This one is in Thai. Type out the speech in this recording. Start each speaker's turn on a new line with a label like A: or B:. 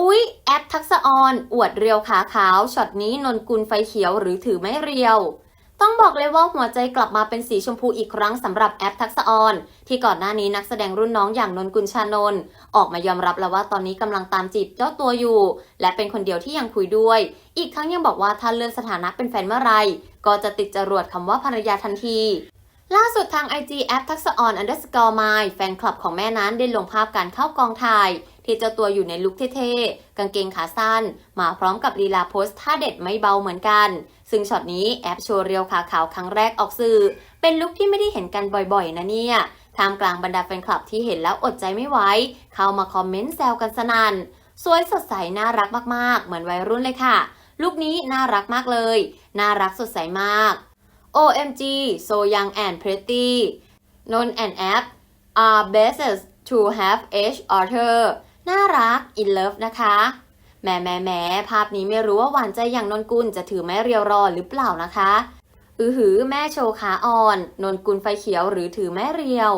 A: อุ๊ย แอปทักษะออน อวดเรียวขาขาวช็อตนี้นนกุลไฟเขียวหรือถือไม่เรียว ต้องบอกเลยว่าหัวใจกลับมาเป็นสีชมพูอีกครั้งสำหรับแอปทักษะออน ที่ก่อนหน้านี้นักแสดงรุ่นน้องอย่างนนกุลชานน ออกมายอมรับแล้วว่าตอนนี้กำลังตามจีบเจ้าตัวอยู่ และเป็นคนเดียวที่ยังคุยด้วย อีกทั้งยังบอกว่าถ้าเลื่อนสถานะเป็นแฟนเมื่อไหรก็จะติดจรวดคำว่าภรรยาทันทีล่าสุดทาง IG แอปทักษะออน underscore my แฟนคลับของแม่นั้นได้ลงภาพการเข้ากองถ่าย ที่เจ้าตัวอยู่ในลุคเท่ๆ กางเกงขาสั้น มาพร้อมกับลีลาโพสท่าเด็ดไม่เบาเหมือนกัน ซึ่งช็อตนี้แอปโชว์เรียวขาขาวครั้งแรกออกสื่อ เป็นลุคที่ไม่ได้เห็นกันบ่อยๆ นะเนี่ยท่ามกลางบรรดาแฟนคลับที่เห็นแล้วอดใจไม่ไหวเข้ามาคอมเมนต์แซวกันสนั่นสวยสดใสน่ารักมากๆ เหมือนวัยรุ่นเลยค่ะลุคนี้น่ารักมากเลย น่ารักสดใสมาก OMG so young and pretty Non and app are best to have age Arthur น่ารัก in love นะคะแหมแหมแหมภาพนี้ไม่รู้ว่าหวานใจอย่างนนกุลจะถือไม้เรียวรอหรือเปล่านะคะ อือหือแม่โชว์ขาอ่อน นนกุลไฟเขียวหรือถือแม่เรียว